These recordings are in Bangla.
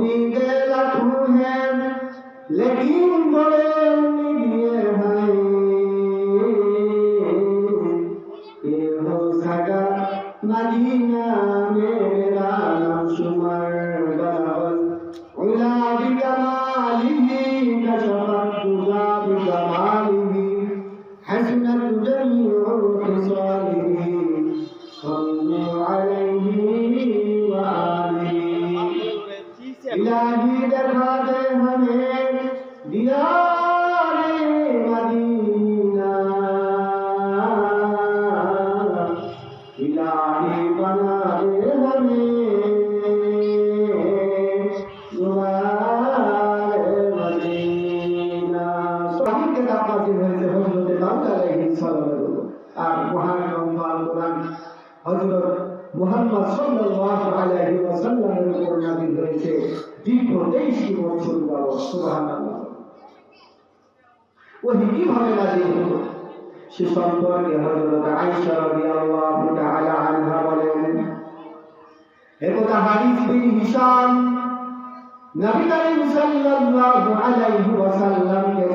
उन्हीं के लाखों हैं लेकिन बड़े लिए हैं إلهي بنا সে সম্পর্কে হযরত আয়েশা রাদিয়াল্লাহু তাআলা আনহা বলেন একদা হাদিস বিন হিশাম, নবী করিম সাল্লাল্লাহু আলাইহি ওয়াসাল্লামকে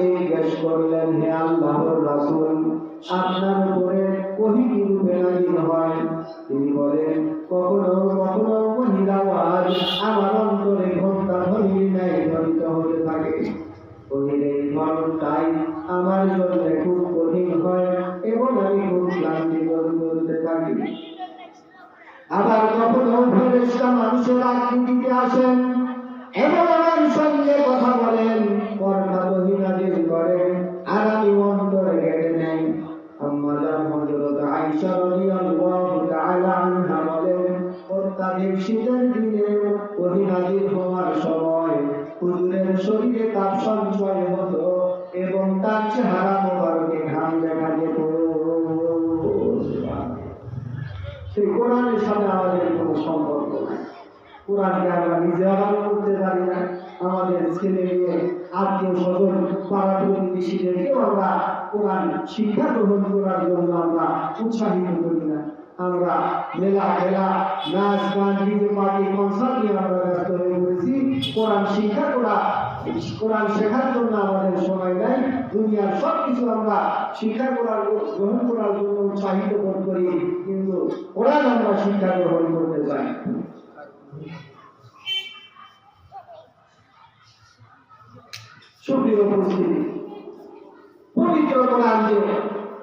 আবার কখনো ফেরেশতা মানুষের আকৃতিতে আসেন এবং আমার সঙ্গে কথা বলেন করেন আর আমি অন্তরে নেই হযরত আয়েশা রাদিয়াল্লাহু তাআলা আনহা বলেন, অত্যাধিক শীতের দিনে হওয়ার সময় হুজুরের শরীরে তাপ সঞ্চয় হতো এবং তার চেহারা মোবারকে ঘাম দেখা যেত। সেই কোরআনের সাথে আমাদের কোনো সম্পর্ক নাই। কোরআনকে আমরা নিজে আমল করতে পারি না। আমাদের ছেলে মেয়ে, আত্মীয় স্বজন, পাড়া প্রতিবেশীদেরকেও আমরা কোরআন শিক্ষা গ্রহণ করার জন্য আমরা উৎসাহিত করি না। আমরা মেলা খেলা, নাচ, গান ডিজে পার্টি, কনসার্ট নিয়ে আমরা ব্যস্ত হয়ে পড়েছি। কোরআন শিক্ষা করা কোরআন শেখার জন্য আমাদের সময় নাই। দুনিয়ার সব কিছু আমরা শিক্ষা করার গ্রহণ করার জন্য উৎসাহিত বোধ করি, কিন্তু কোরআন আমরা শিক্ষা গ্রহণ করতে চাই সুপ্রিয় পবিত্র কোরআন যে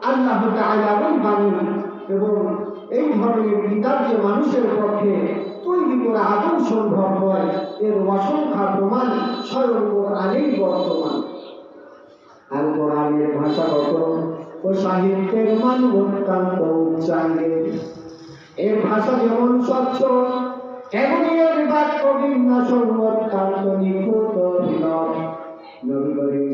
আল্লাহ তাআলার বাণী এবং এই ধরনের কিতাব যে মানুষের পক্ষে তৈরি আদম আদৌ সম্ভব নয় এর অসংখ্যা প্রমাণ স্বয়ং কোরআনেই বর্তমান। আর কোরআনের ভাষাগত ও সাহিত্যের মান অত্যন্ত উচ্চাঙ্গে এর ভাষা যেমন স্বচ্ছ, তেমনি এর বাক্য বিন্যাস অত্যন্ত নিখুঁত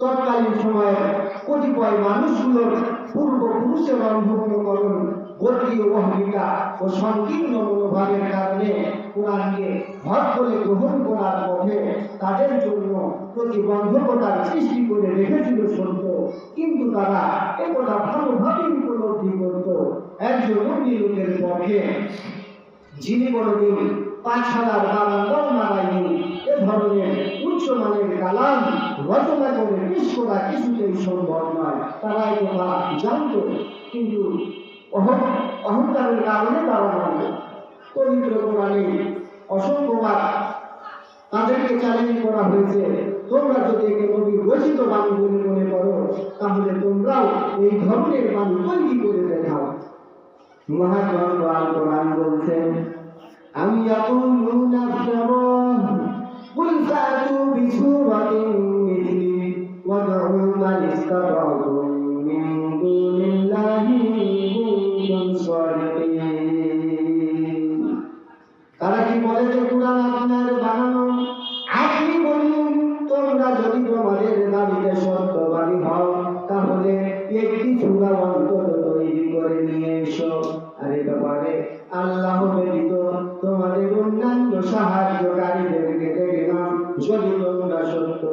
তৎকালীন সময়ে কতিপয় মানুষগুলোর পূর্বপুরুষের অন্ধকরণ গোত্রীয় অহমিকা ও সংকীর্ণ মনোভাবের কারণে কোরআনকে ভর করে গ্রহণ করার পথে তাদের জন্য প্রতিবন্ধকতার সৃষ্টি করে রেখেছিল সত্য। কিন্তু তারা একথা ভালোভাবে উপলব্ধি করত একজন লোকের পক্ষে। যিনি কোনোদিন পাঠশালার বারান্দাও মারায়নি এ ধরনের উচ্চমানের কালাম রচনা করে পেশ করা কিছুতেই সম্ভব নয়। তারা এই কথা জানত, কিন্তু অহংকারের কারণে তারা মানত পবিত্র কোরআনে অসংখ্যবার তাদেরকে চ্যালেঞ্জ করা হয়েছে, তোমরা যদি একে নবীর রচিত বাণী বলে মনে করো, তাহলে তোমরাও এই ধরনের বাণী তৈরি করে দেখাও। মহাগ্রন্থ আল কোরআন বলছেন أم يقولون افتراه؟ قل فأتوا بسورة مثله وادعوا من استطعتم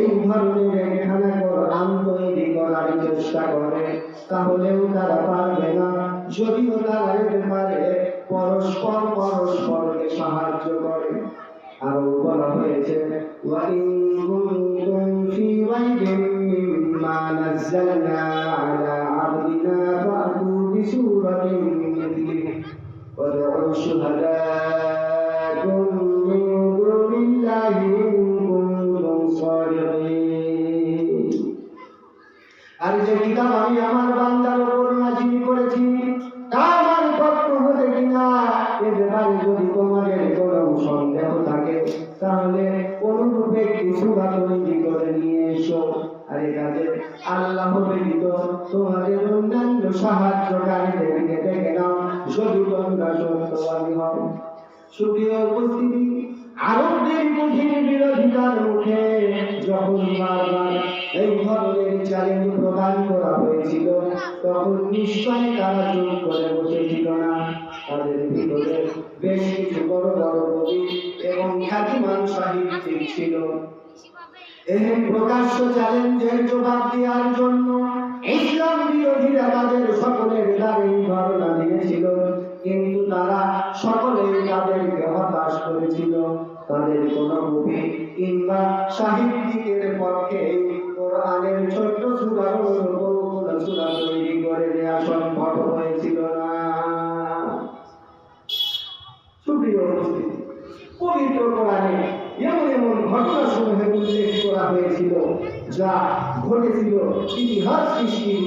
এই ধরনের একখানা কোরআন তৈরি করার চেষ্টা করে তাহলেও তারা পারবে না যদিও তারা এ ব্যাপারে পরস্পর পরস্পরকে সাহায্য করে আরো বলা হয়েছে وَإِن كُنتُمْ فِي رَيْبٍ مِّمَّا نَزَّلْنَا عَلَىٰ عَبْدِنَا فَأْتُوا بِسُورَةٍ مِّن مِّثْلِهِ وادعوا شهداءكم সত্যবাদী হও সুপ্রিয় উপস্থিতি আরবদের কঠিন বিরোধিতার মুখে যখন বারবার এই ধরনের চ্যালেঞ্জ প্রদান করা হয়েছিল, তখন নিশ্চয় তারা চুপ করে বসেছিল না। তাদের ভিতরে বেশ কিছু বড় বড় কবি এবং খ্যাতিমান সাহিত্যিক ছিল। এই প্রকাশ্য চ্যালেঞ্জের জবাব দেওয়ার জন্য ইসলাম বিরোধীরা তাদের সকলের দ্বারে ধারণা দিয়েছিল কিন্তু তারা সকলে তাদেরকে হতাশ করেছিল। তাদের কোন কবি কিংবা সাহিত্যিকের পক্ষে কোরআনের ছোট্ট সুরার কোন সুরা তৈরি করে নেওয়া সম্ভব হয়েছিল না। ইতিহাস সৃষ্টির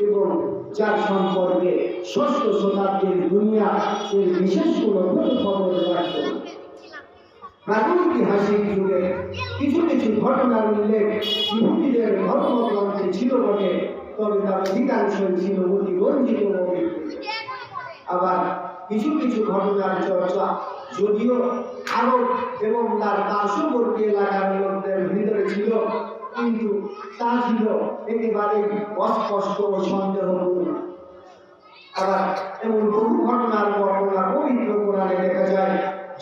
এবং যার সম্পর্কে ষষ্ঠ শতাব্দীর দুনিয়া এর বিশেষ কোনো খবর রাখত। প্রাগৈতিহাসিক যুগে কিছু কিছু ঘটনার উল্লেখ ইহুদিদের ধর্মগ্রন্থে ছিল বটে, তবে তার অধিকাংশই ছিল অতি রঞ্জিত আবার কিছু কিছু ঘটনার চর্চা যদিও আরব এবং তার পার্শ্ববর্তী এলাকার লোকদের ভিতরে ছিল, কিন্তু তা ছিল একেবারে অস্পষ্ট ও সন্দেহপূর্ণ আবার এমন বহু ঘটনার বর্ণনা পবিত্র কোরআনে দেখা যায়,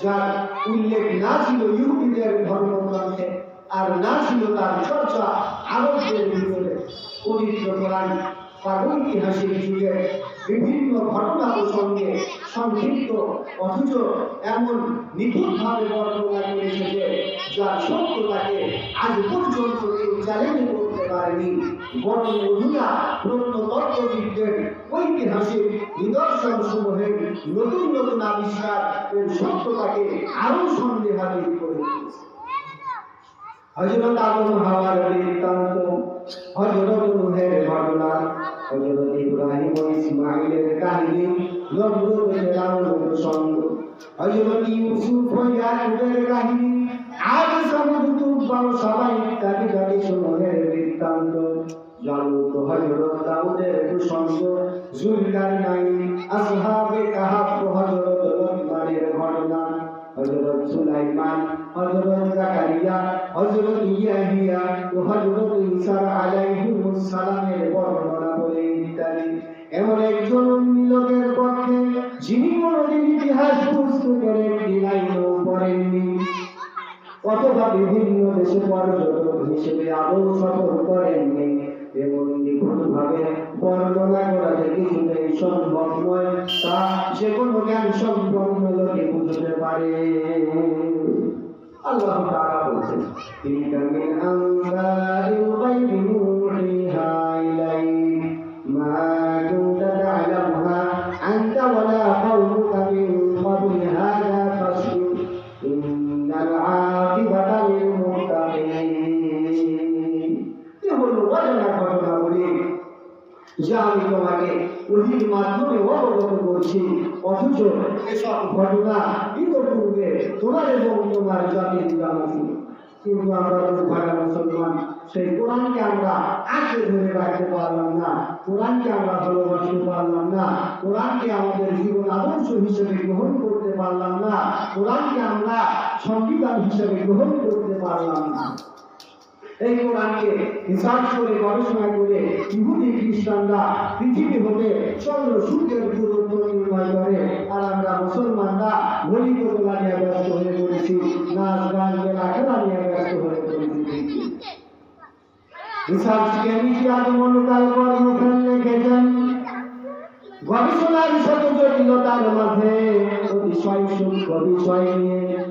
যার উল্লেখ না ছিল ইহুদিদের ধর্মগ্রন্থে আর না ছিল তার চর্চা আরবদের ভিতরে। পবিত্র কোরআন প্রাগৈতিহাসিক যুগে বিভিন্ন ঘটনা প্রসঙ্গে সংক্ষিপ্ত, অথচ এমন নিখুঁতভাবে বর্ণনা করেছে যে যার সত্যতাকে আজ পর্যন্ত কেউ চ্যালেঞ্জ পারেনি। বরং অধুনা প্রত্নতত্ত্ববিদদের ঐতিহাসিক নিদর্শন সমূহের নতুন নতুন আবিষ্কার এর সত্যতাকে আরও সন্দেহাতীত করে আদম হাওয়ার বৃত্তান্ত, হযরত নূহের ঘটনা হযরত ইব্রাহিম ও ইসমাঈলের কাহিনী হযরত ইউসুফ ও ইয়াকুবের কাহিনী আজ সমুদ্র তুব্বা ও সবাই ইত্যাদি ইত্যাদি সমূহের বৃত্তান্ত। জালুত হযরত দাউদের প্রসঙ্গ জুলকারনাইন আসহাবে কাহাফ হযরত লোকমানের ঘটনা। হযরত সুলাইমান, হযরত জাকারিয়া, হযরত ইয়াহিয়া ও হযরত ঈসা আলাইহিস সালামের বর্ণনা বলে ইত্যাদি এমন একজন লোকের পক্ষে যিনি কোনদিন ইতিহাস পুস্তকের একটি লাইনও পড়েননি। অথবা বিভিন্ন দেশে পর্যটক হিসেবে আদৌ সফর করেননি এবং নিখুঁতভাবে বর্ণনা করা যে কিছুতেই সম্ভব নয়। তা যে কোনো জ্ঞান সম্পন্ন লোকে বুঝতে পারে। আল্লাহ তারা বলছেন তিলকা মিন আনবাইল করছি। অথচ এসব ঘটনা ইতপূর্বে তোমার এবং তোমার জাতির জানা কিন্তু আমরা ভাড়া মুসলমান, সেই কোরআনকে আমরা আঁকড়ে ধরে রাখতে পারলাম না। কোরআনকে আমরা ভালোবাসতে পারলাম না। কোরআনকে আমাদের জীবন আদর্শ হিসেবে গ্রহণ করতে পারলাম না। কোরআনকে আমরা সংবিধান হিসেবে গ্রহণ করতে পারলাম না। এই কোরআনকে করে, গবেষণা করে ইহুদি খ্রিস্টানরা পৃথিবী হতে চন্দ্র সূর্যের দূরত্ব নির্ণয় করে আর আমরা মুসলমানরা নিয়ে ব্যস্ত হয়ে পড়েছি, নাচ, গান, মেলা, খেলা নিয়ে ব্যস্ত হয়ে পড়েছি। রেখেছেন? গবেষণার শত জটিলতার মাঝে অতিশয় সূক্ষ্ম বিষয় নিয়ে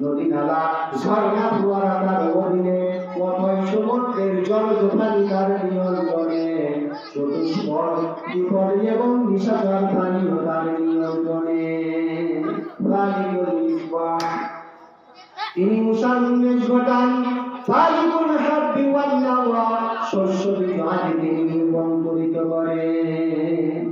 নদী নালা, ঝর্ণা ফোয়ারা তার অধীনে অথয় সমুদ্রের জলজ প্রাণী তার নিয়ন্ত্রণে। চতুষ্পদ বিপদ এবং নিশাচর প্রাণীও তার নিয়ন্ত্রণে। তিনি মুসার ঘটান ফালিকুল হাব্বি নাওয়া শস্য বিভাগে তিনি রূপান্তরিত করেন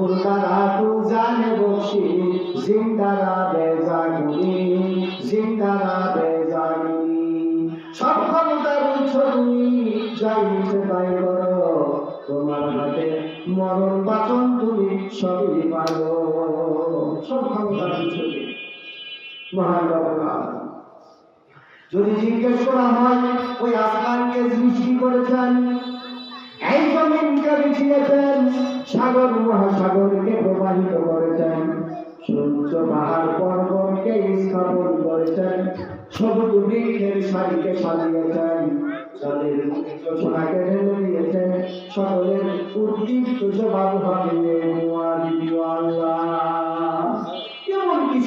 মুর্দারা তু জানে বসি জিন্দারা বেজাগুনি জিন্দারা বেজাগুনি সব ক্ষমতার উৎস তুমি যাই ইচ্ছে তাই করো তোমার হাতে মরণ বাচন তুমি সবই পারো সব ক্ষমতার তুমি। মহান যদি জিজ্ঞেস করা হয়, ওই আসমানকে সৃষ্টি করেছেন বিছিয়েছেন সাগর মহাসাগরকে প্রবাহিত করেছেন। সূর্য পাহাড় পর্বতকে স্থাপন করেছেন। সবুজ বৃক্ষের সারিকে সাজিয়েছেন। সকলের উদ্দীপ্ত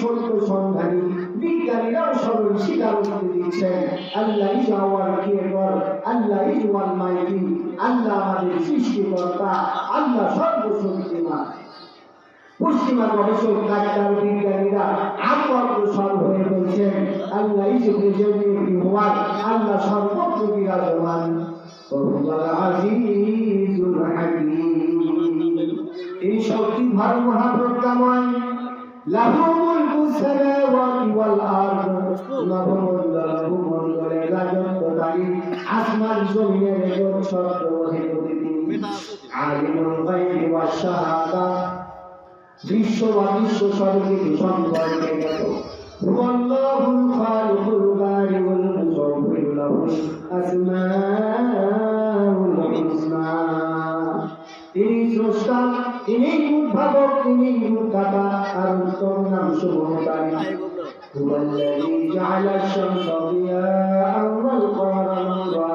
সত্য সন্ধানী বিজ্ঞানীরাও সবাই স্বীকারোক্তি দিচ্ছেন Allah is creator Allah is mighty Allah আমাদের সৃষ্টিকর্তা, আল্লাহ সর্বশক্তিমান। পশ্চিমা গবেষক ডাক্তার বিজ্ঞানীরা আরও অগ্রসর হয়ে বলছেন, আল্লাহ ইজ প্রেজেন্টেটিভ ওয়ান আল্লাহ সর্বত্র বিরাজমান। এই শক্তি ভার মহাপ্রজ্ঞাময়। লাহু মুলকু সামাওয়াতি ওয়াল আরদ। লাহু লাহু মন্ডলে রাজত্বকারী আসমান জমিনের একজন সত্য অধিপতি আলিমুল গায়বি ওয়াস শাহাদা। দৃশ্য বা সর্বকিছু সম্পর্কে জ্ঞাত হুয়াল্লাহুল খালিকুল বারিউল মুসাব্বিরু লাহুল আসমাউল হুসনা। তিনি স্রষ্টা তিনি উদ্ভাবক তিনি উদ্ধাতা আর উত্তম নাম শুভকারী هو الذي جعل الشمس ضياء والقمر نورا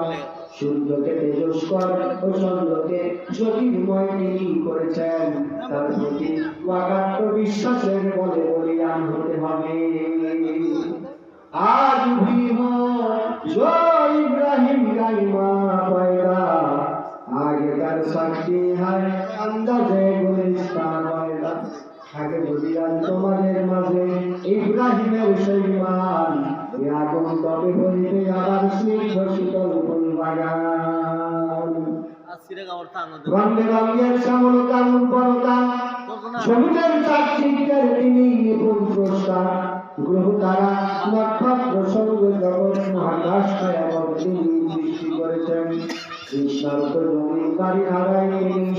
সূর্যকে তেজস্কর ও চন্দ্রকে জ্যোতির্ময় তিনি করেছেন তার প্রতি অগাধ বিশ্বাসের বলে বলিয়ান হতে হবে আজ ভীম জয় ইব্রাহিম গাইমা পয়দা সাক্ষী হায় আন্দাজে গুলিস্তান পয়দা আগে বলিয়ান তোমাদের মাঝে, ইব্রাহিমের সেই মান আগুন তবে হইতে আবার স্নিগ্ধ শীতল ফুল বাগান। রঙে রঙের শ্যামল কানুন পরতা সমুদ্রের চাকচিকের তিনি নিপুণ স্রষ্টা। গ্রহ তারা নক্ষত্র সৌর জগৎ মহাকাশ তিনি সৃষ্টি করেছেন। কৃষ্ণার্থ জমি বাড়ি হারাই তিনি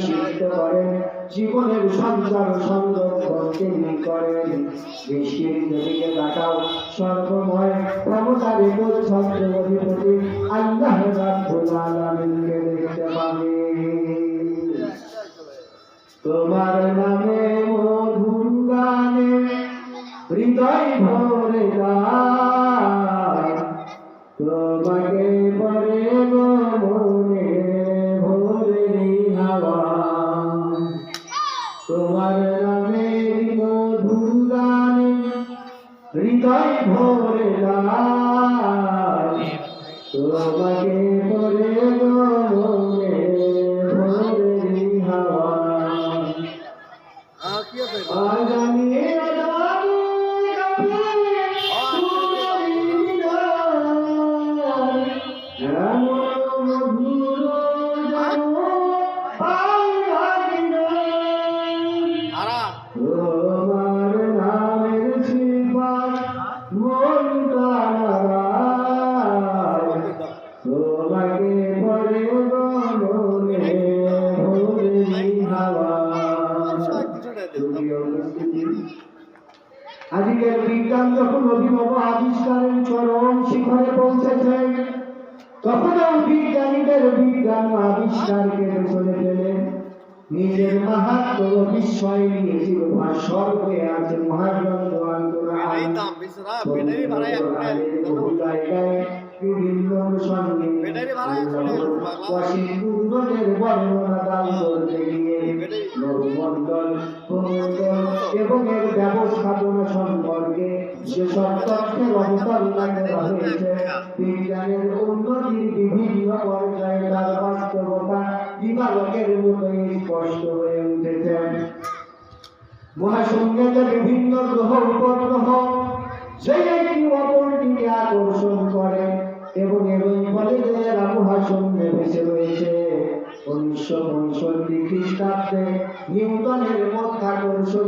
করেন জীবনের সঞ্চার সংরক্ষণ তিনি করেন বৃষ্টির দেবীকে দেখাও সর্বময় ক্ষমতার ছন্দ অধিপতি আল্লাহ রাব্বুল আলামিনকে দেখতে পাবে তোমার নামে মধুর গানে হৃদয় ভরে যায় তোমাকে ভরে তোমাকে পরে বিজ্ঞানীদের বিজ্ঞান আবিষ্কারকে পেছনে ফেলে নিজের মাহাত্ম বিস্ময় নিয়ে চিরভাস্বর হয়ে। আছে মহাগ্রন্থ বিভিন্ন অনুষঙ্গে বর্ণনা দান করতে গিয়ে এবং এর ব্যবস্থাপনা সম্পর্কে যেসব তথ্যের অবতারণা করা হয়েছে বিজ্ঞানের উন্নতির বিভিন্ন পর্যায়ে তার বাস্তবতা দিবালকের মতোই স্পষ্ট হয়ে উঠেছে। মহাশূন্যতে বিভিন্ন গ্রহ উপগ্রহ সেই একটি অপরটিকে আকর্ষণ করে এবং এরই ফলে যে মহাশূন্যে ভেসে রয়েছে। উনিশশো পঁয়ষট্টি খ্রিস্টাব্দে নিউটনের মধ্যাকর্ষণ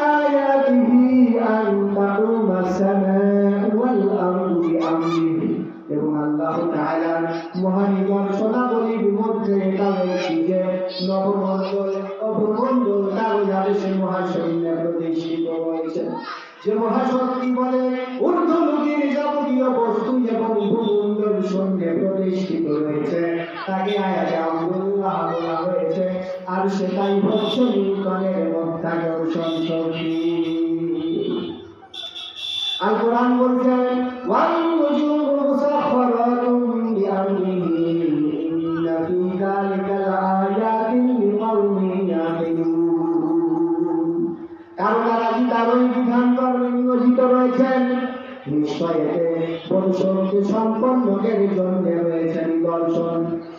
নিশ্চয় এতে পরিশক্তি সম্পন্নদের জন্য রয়েছে নিদর্শন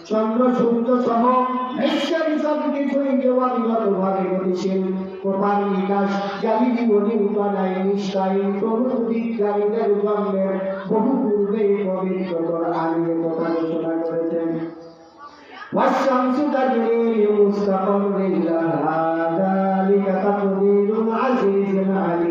চন্দ্র সূর্য সহ বিশ্বের সব কিছুই কেবলগত ভাবে গতিশীল কোপার নিকাশ গ্যালিলিও নিউটন আইনস্টাইন প্রভৃতি বিজ্ঞানীদের জন্মের বহু পূর্বেই পবিত্র কোরআনে কথা ঘোষণা করেছেন والشمس تجري لمستقر لها ذلك تقدير العزيز العليم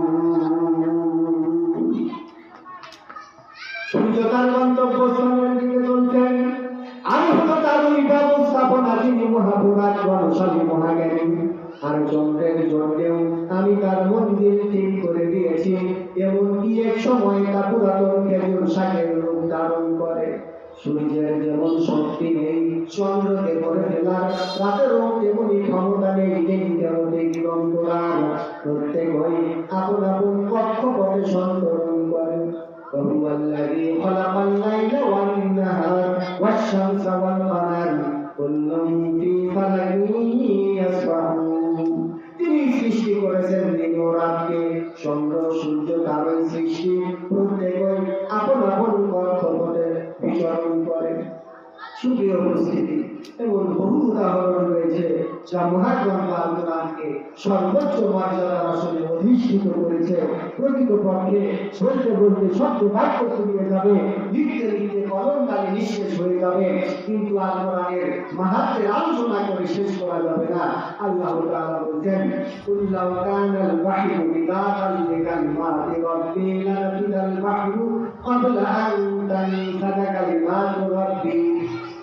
করার প্রত্যেকই আপন আপন কক্ষপথে সন্তরণ করেন وهو الذي خلق الليل والنهار والشمس والقمر كل في فلك يسبحون করেছেন দিন ও রাতকে চন্দ্র সূর্য তারই সৃষ্টি প্রত্যেকই আপন আপন কর্তব্যে বিচরণ করে সুপ্রিয় উপস্থিতি এমন বহু উদাহরণ রয়েছে যা মহাগ্রন্থ আল কোরআনকে সর্বোচ্চ মর্যাদার আসনে অধিষ্ঠিত করেছে। প্রকৃতপক্ষে বলতে বলতে শব্দ বাক্য ফুরিয়ে যাবে, লিখতে লিখতে কলম কালে নিঃশেষ হয়ে যাবে, কিন্তু আল মাহাত্মের আলোচনা করে শেষ করা যাবে না। আল্লাহ বলছেন কুল্লাউ কানাল বাহরু মিদাদান লিকালিমাতি